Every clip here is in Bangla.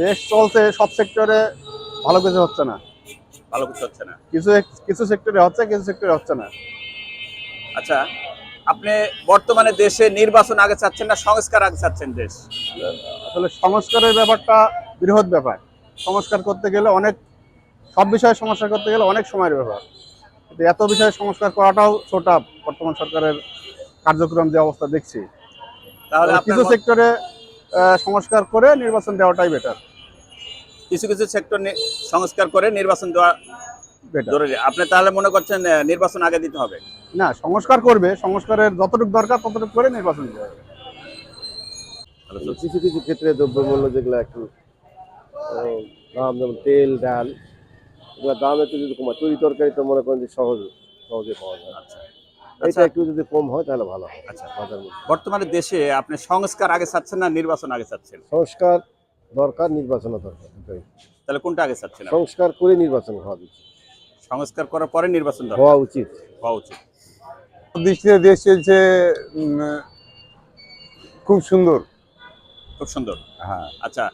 দেশ চলছে সব সেক্টরে ভালো কিছু হচ্ছে না। ভালো কিছু হচ্ছে না। কিছু কিছু সেক্টরে হচ্ছে কিছু সেক্টরে হচ্ছে না। আচ্ছা আপনি বর্তমানে দেশে নির্বাচন আগে চাচ্ছেন না সংস্কার আগে চাচ্ছেন দেশ? আসলে সংস্কারের ব্যাপারটা বৃহৎ ব্যাপার। সংস্কার করতে গেলে অনেক সব বিষয়ে সংস্কার করতে গেলে অনেক সময়ের ব্যাপার। কিন্তু এত বিষয়ে সংস্কার করাটাও ছোটা বর্তমান সরকারের কার্যক্রম যে অবস্থা দেখছি। তাহলে কিছু সেক্টরে সংস্কার করে নির্বাচন দেওয়াটাই বেটার কিছু কিছু সেক্টর সংস্কার করে নির্বাচন দেওয়া জরুরি। আপনি তাহলে মনে করছেন নির্বাচন আগে দিতে হবে? না সংস্কার করবে সংস্কারের যতটুকু দরকার ততটুকু করে নির্বাচন দিতে হবে। কিছু কিছু ক্ষেত্রে দ্রব্যমূল্য যেগুলো একটু দাম যেমন তেল ডাল এগুলো দাম একটু যদি কমায় তরি তরকারি তো মনে করেন যে সহজ সহজে পাওয়া যায়। আচ্ছা। এটা আচ্ছা একটু যদি কম হয় তাহলে ভালো হয়। আচ্ছা বর্তমানে দেশে আপনি সংস্কার আগে চাচ্ছেন না নির্বাচন আগে চাচ্ছেন? সংস্কার দরকার নির্বাচনও দরকার তাহলে কোনটা আগে চাচ্ছেন সংস্কার করে নির্বাচন হওয়া উচিত। সংস্কার করার পরে নির্বাচন হওয়া উচিত। হওয়া উচিত। দৃষ্টিতে দেশ চলছে খুব সুন্দর। খুব সুন্দর। হ্যাঁ। আচ্ছা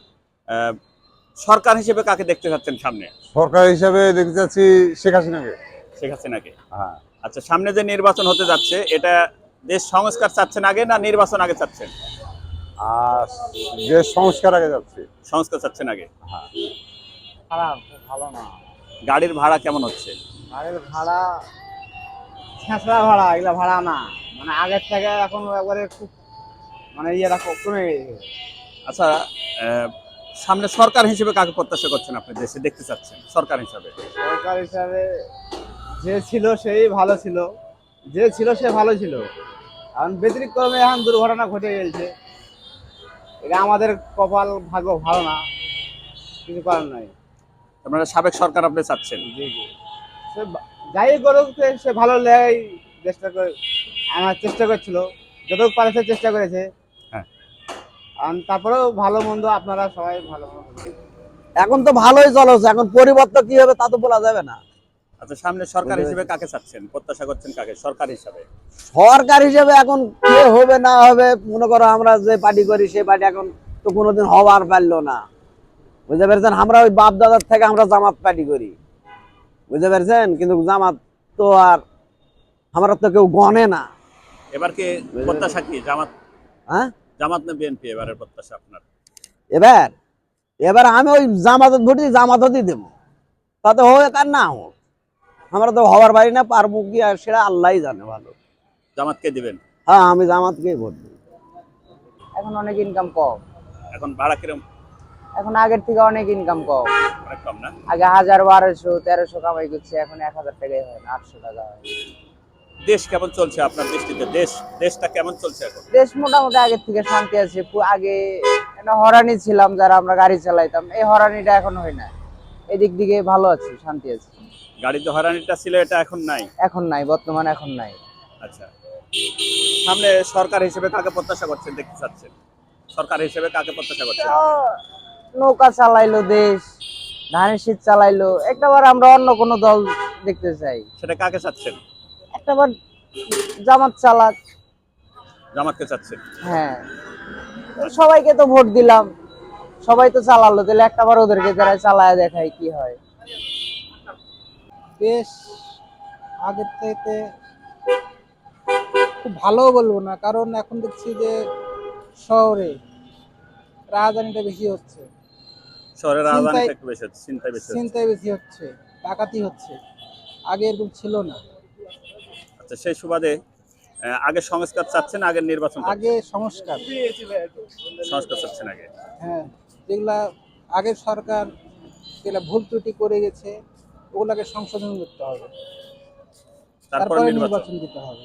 আহ, সরকার হিসেবে কাকে দেখতে চাচ্ছেন সামনে? সরকার হিসাবে দেখতে চাচ্ছি শেখ হাসিনাকে। শেখ হাসিনাকে। হ্যাঁ। আচ্ছা সামনে যে নির্বাচন হতে যাচ্ছে এটা দেশ সংস্কার চাচ্ছেন আগে না নির্বাচন আগে চাচ্ছেন? আর দেশ সংস্কার আগে যাচ্ছে। সংস্কার চাচ্ছেন আগে? খারাপ ভালো না। গাড়ির ভাড়া কেমন হচ্ছে? গাড়ির ভাড়া ছেঁচড়া ভাড়া এগুলা ভাড়া না। মানে আগের থেকে এখন একবারে খুব মানে ইয়েটা কমে গেছে। আচ্ছা সামনে সরকার হিসেবে কাকে প্রত্যাশা করছেন আপনি দেশে? দেখতে চাচ্ছেন সরকার হিসাবে। সরকার হিসাবে যে ছিল সেই ভালো ছিল। যে ছিল সে ভালো ছিল। এখন ব্যতিক্রমে এখন দুর্ঘটনা ঘটে গেছে। এটা আমাদের কপাল ভাগ্য ভালো না। কিছু করার নাই। আপনারা সাবেক সরকার আপনি চাচ্ছেন। জি জি। সে যাই করুক সে- সে ভালো লেগে চেষ্টা করে আমার চেষ্টা করছিল। যতটুকু পারেছে চেষ্টা করেছে। হ্যাঁ। তারপরেও ভালো মন্দ আপনারা সবাই ভালো এখন তো ভালোই চলছে এখন পরিবর্তন কি হবে তা তো বলা যাবে না। আচ্ছা সামনে সরকার হিসেবে কাকে চাচ্ছেন? প্রত্যাশা করছেন কাকে? সরকার হিসাবে। সরকার হিসেবে এখন কে হবে না হবে মনে করো আমরা যে পার্টি করি সেই পার্টি এখন তো কোনোদিন হবার পারল না। বুঝতে পেরেছেন? আমরা ওই বাপ দাদার থেকে আমরা জামাত পার্টি করি। বুঝতে পেরেছেন? কিন্তু জামাত তো আর আমরা তো কেউ গনে না। এবার কি প্রত্যাশা কি? জামাত হ্যাঁ? জামাত না বিএনপি? এবারের প্রত্যাশা আপনার? এবার এবার আমি ওই জামাতত ভোটি জামাততই দেবো। তাতে হোক আর না হোক আমরা তো হবার পারি না পারব কি আর সেটা আল্লাহই জানে ভালো। জামাতকে দিবেন? হ্যাঁ আমি জামাতকেই ভোট দেবো। এখন অনেক ইনকাম কম। এখন ভাড়া কিরম? এখন আগের থেকে অনেক ইনকাম কম। অনেক কম না? আগে হাজার বারোশো তেরোশো কামাই করছে এখন এক হাজার টাকাই হয় না আটশো টাকা হয়। দেশ কেমন চলছে আপনার দৃষ্টিতে? দেশ দেশটা কেমন চলছে এখন? দেশ মোটামুটি আগের থেকে শান্তি আছে। আগে একটা হরানি ছিলাম যারা আমরা গাড়ি চালাইতাম এই হরানিটা এখন হয় না এদিক দিকে ভালো আছে শান্তি আছে। গাড়িতে হয়রানিটা ছিল এটা এখন নাই? এখন নাই বর্তমানে এখন নাই। আচ্ছা। সামনে সরকার হিসেবে কাকে প্রত্যাশা করছেন দেখতে চাচ্ছেন? সরকার হিসেবে কাকে প্রত্যাশা করছেন? নৌকা চালাইলো দেশ ধানের শীত চালাইলো একটাবার আমরা অন্য কোনো দল দেখতে চাই। সেটা কাকে চাচ্ছেন? একটাবার জামাত চালাক। জামাতকে চাচ্ছেন? হ্যাঁ। সবাইকে তো ভোট দিলাম। সবাই তো চালালো তাহলে একটাবার ওদেরকে যারা চালায় দেখায় কি হয়। বেশ আগের থেকে খুব ভালো বলব না কারণ এখন দেখছি যে শহরে রাজধানীটা বেশি হচ্ছে। শহরের চিন্তায়- রাজধানীটা একটু বেশি হচ্ছে চিন্তায় বেশি চিন্তায় বেশি হচ্ছে ডাকাতি হচ্ছে। আগে এরকম ছিল না। আচ্ছা সেই সুবাদে আহ, আগে সংস্কার চাচ্ছেন আগের নির্বাচন আগে সংস্কার। সংস্কার চাচ্ছেন আগে? হ্যাঁ। যেগুলা আগের সরকার যেগুলা ভুল ত্রুটি করে গেছে ওগুলাকে সংশোধন করতে হবে। তারপরে নির্বাচন দিতে হবে।